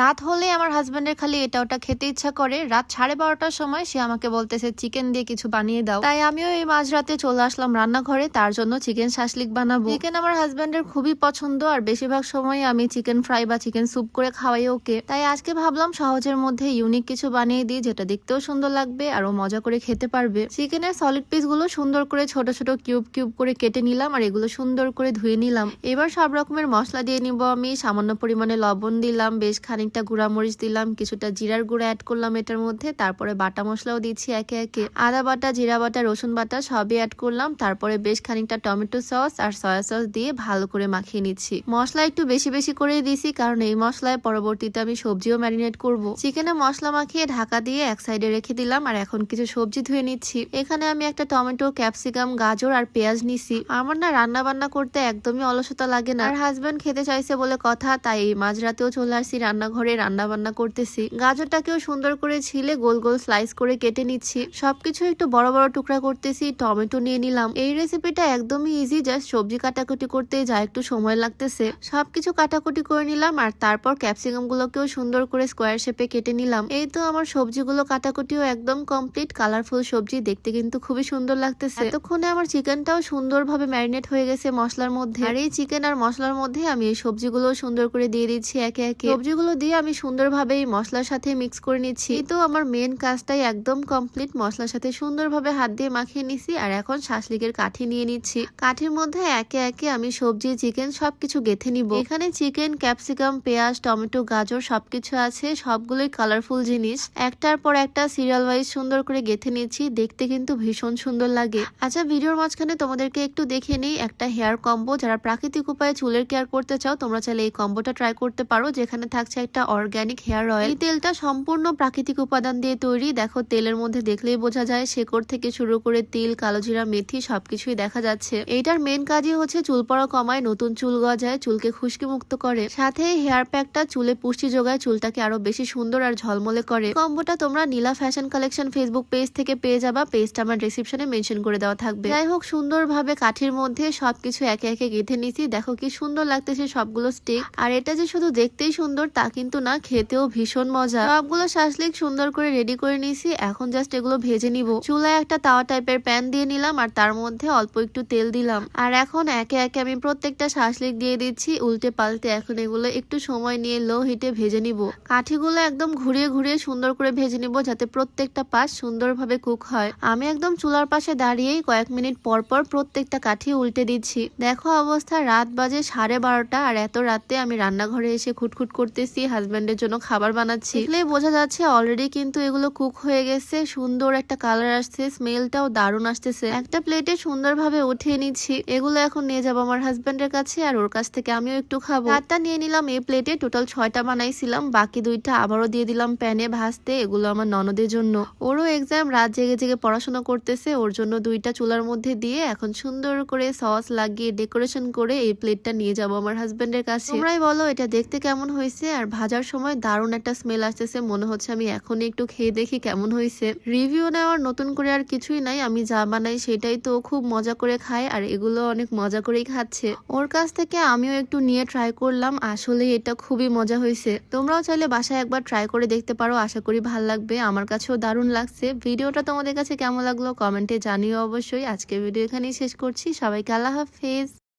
রাত হলে আমার হাজব্যান্ডের খালি এটা ওটা খেতে ইচ্ছা করে। রাত সাড়ে বারোটার সময় সে আমাকে বলতেছে চিকেন দিয়ে কিছু বানিয়ে দাও। তাই আমিও এই মাঝরাতে চলে আসলাম রান্নাঘরে। তার জন্য চিকেন শাসলিক বানাবো। চিকেন আমার হাজব্যান্ডের খুবই পছন্দ আর বেশিরভাগ সময় আমি চিকেন ফ্রাই বা চিকেন স্যুপ করে খাওয়াই ওকে। তাই আজকে ভাবলাম সহজের মধ্যে ইউনিক কিছু বানিয়ে দিই, যেটা দেখতেও সুন্দর লাগবে আর ও মজা করে খেতে পারবে। চিকেনের সলিড পিসগুলো সুন্দর করে ছোট ছোট কিউব কিউব করে কেটে নিলাম আর এগুলো সুন্দর করে ধুয়ে নিলাম। এবার সব রকমের মশলা দিয়ে নিব আমি। সামান্য পরিমাণে লবণ দিলাম, বেশ খানিকটা গুঁড়া মরিচ দিলাম, কিছুটা জিরার গুঁড়া অ্যাড করলাম এটার মধ্যে, তারপরে বাটা মশলাও দিচ্ছি একে একে। আদা বাটা, জিরা বাটা, রসুন বাটা সবই অ্যাড করলাম, তারপরে বেশ খানিকটা টমেটো সস আর সয়া সস দিয়ে ভালো করে মাখিয়ে নিচ্ছি। মশলা একটু বেশি বেশি করে দিছি, কারণ এই মশলায় পরবর্তীতে আমি সবজিও ম্যারিনেট করব। চিকেনে মশলা মাখিয়ে ঢাকা দিয়ে এক সাইডে রেখে দিলাম, আর এখন কিছু সবজি ধুয়ে নিচ্ছি। এখানে আমি একটা টমেটো ক্যাপসিকাম গাজর আর পেঁয়াজ নিছি। আমার না রান্না বান্না করতে একদমই অলসতা লাগে না। আর হাজবেন্ড খেতে চাইছে বলে কথা, তাই মাঝরাতেও চলে আসছি রান্নাঘরে। রান্না বান্না করতেছি। গাজরটাকেও সুন্দর করে ছিলে গোল গোল স্লাইস করে কেটে নিচ্ছি। সবকিছু একটু বড় বড় টুকরা করতেছি, টমেটো নিয়ে নিলাম। এই রেসিপিটা একদমই ইজি জাস্ট সবজি কাটাকুটি করতে যা একটু সময় লাগতেছে। সবকিছু কাটাকুটি করে নিলাম আর তারপর ক্যাপসিকাম গুলোকেও সুন্দর করে স্কোয়ার শেপে কেটে নিলাম। এই তো আমার সবজিগুলো কাটাকুটিও একদম কমপ্লিট কালারফুল সবজি, দেখতে কিন্তু খুবই সুন্দর লাগতেছে। এতক্ষণে আমার চিকেনটাও সুন্দরভাবে ম্যারিনেট হয়ে গেছে মশলার মধ্যে। আর এই চিকেন আর মশলার মধ্যে আমি এই সবজিগুলো সুন্দর করে দিয়ে দিচ্ছি একে একে। সবজিগুলো দিয়ে আমি সুন্দরভাবে এই মশলার সাথে মিক্স করে নিচ্ছি। তো আমার মেন কাজটাই একদম কমপ্লিট মশলার সাথে সুন্দরভাবে হাত দিয়ে মাখিয়ে নিচ্ছি আর এখন শাসলিকের কাঠি নিয়ে নিচ্ছি। কাঠির মধ্যে একে একে আমি সবজি চিকেন সবকিছু গেথে নিব। এখানে চিকেন ক্যাপসিকাম পেঁয়াজ, টমেটো, গাজর সবকিছু আছে, সবগুলোই কালারফুল জিনিস। একটার পর একটা সিরিয়াল ওয়াইজ সুন্দর করে গেথে নিচ্ছি, দেখতে কিন্তু ভীষণ সুন্দর লাগে। আচ্ছা ভিডিওর মাঝখানে তোমাদেরকে একটু দেখে নিই, একটা হেয়ার কম্বো যারা প্রাকৃতিক উপায়ে চুলের কেয়ার করতে চাও, তোমরা চাইলে এই কম্বোটা ট্রাই করতে পারো, যেখানে থাকছে একটা অর্গ্যানিক হেয়ার অয়েল। এই তেলটা সম্পূর্ণ প্রাকৃতিক উপাদান দিয়ে তৈরি। দেখো, তেলের মধ্যে দেখলেই বোঝা যায়, শেকড় থেকে শুরু করে তিল, কালোজিরা, মেথি, সবকিছুই দেখা যাচ্ছে। এইটার মেন কাজই হচ্ছে চুল পড়া কমায়, নতুন চুল গজায়, চুলকে খুশকি মুক্ত করে। সাথে হেয়ার প্যাকটা চুলে পুষ্টি যোগায়, চুলটাকে আরও বেশি সুন্দর আর ঝলমলে করে। কম্বোটা তোমরা Nila fashion collection Facebook page থেকে পেয়ে যাবা। পেজটা আমার ডিসক্রিপশনে মেনশন করে দেওয়া থাকবে। যাই হোক, সুন্দরভাবে কাঠির মধ্যে সবকিছু একে একে গেঁথে নিছি। দেখো কি সুন্দর লাগতেছে সবগুলো স্টিক আর এটা যে শুধু দেখতেই সুন্দর, তা কিন্তু না, খেতেও ভীষণ মজা। সবগুলো শাসলিক সুন্দর করে রেডি করে নিয়েছি, এখন জাস্ট এগুলো ভেজে নিব। চুলায় একটা তাওয়া টাইপের প্যান দিয়ে নিলাম আর তার মধ্যে অল্প একটু তেল দিলাম। আর এখন একে একে আমি প্রত্যেকটা শাসলিক দিয়ে দিচ্ছি, উল্টে পাল্টে এখন এগুলো একটু সময় নিয়ে লো হিটে ভেজে নিব। কাঠিগুলো একদম ঘুরিয়ে ঘুরিয়ে সুন্দর করে ভেজে নিব যাতে প্রত্যেকটা পাশ সুন্দরভাবে কুক হয়। আমি একদম চুলার পাশে দাঁড়িয়েই কয়েক মিনিট পর পর প্রত্যেকটা কাঠি উল্টে দিচ্ছি। দেখো অবস্থা, রাত বাজে সাড়ে বারোটা আর এত রাতে আমি রান্নাঘরে এসে খুটখুট করতেছি। হাজব্যান্ডের জন্য খাবার বানাচ্ছি। দেখলেই বোঝা যাচ্ছে অলরেডি কিন্তু এগুলো কুক হয়ে গেছে, সুন্দর একটা কালার আসছে স্মেলটাও দারুণ আসতেছে। একটা প্লেটে সুন্দরভাবে উঠিয়ে নিচ্ছি। এগুলো এখন নিয়ে যাব আমার হাজব্যান্ডের কাছে আর ওর কাছ থেকে আমিও একটু খাব। চারটা নিয়ে নিলাম, এই প্লেটে টোটাল ছয়টা বানাইছিলাম, বাকি দুইটা আবারও দিয়ে দিলাম প্যানে ভাজতে, এগুলো আমার ননদের জন্য। ওরও এক্সাম রাত জেগে জেগে পড়াশোনা করতেছে, ওর জন্য দুইটা চুলার মধ্যে দিয়ে এখন সুন্দর করে সস লাগিয়ে ডেকোরেশন করে এই প্লেটটা নিয়ে যাব আমার হাজবেন্ডের কাছে। তোমরাই বলো, এটা দেখতে কেমন হয়েছে আর ভাজার সময় দারুণ একটা স্মেল আসতেছে, মনে হচ্ছে আমি এখনই একটু খেয়ে দেখি কেমন হয়েছে। রিভিউ নেওয়ার নতুন করে আর কিছুই নাই, আমি যা বানাই সেটাই তো খুব মজা করে খায় আর এগুলো অনেক মজা করেই খাচ্ছে। ওর কাছ থেকে আমিও একটু নিয়ে ট্রাই করলাম, আসলে এটা খুবই মজা হয়েছে। তোমরাও চাইলে বাসায় একবার ট্রাই করে দেখতে পারো, আশা করি ভালো লাগবে, আমার কাছেও দারুণ লাগছে। ভিডিওটা তোমাদের কাছে কেমন লাগল কমেন্টে জানিও অবশ্যই। আজকে ভিডিও এখানেই শেষ করছি, সবাইকে আল্লাহ হাফেজ।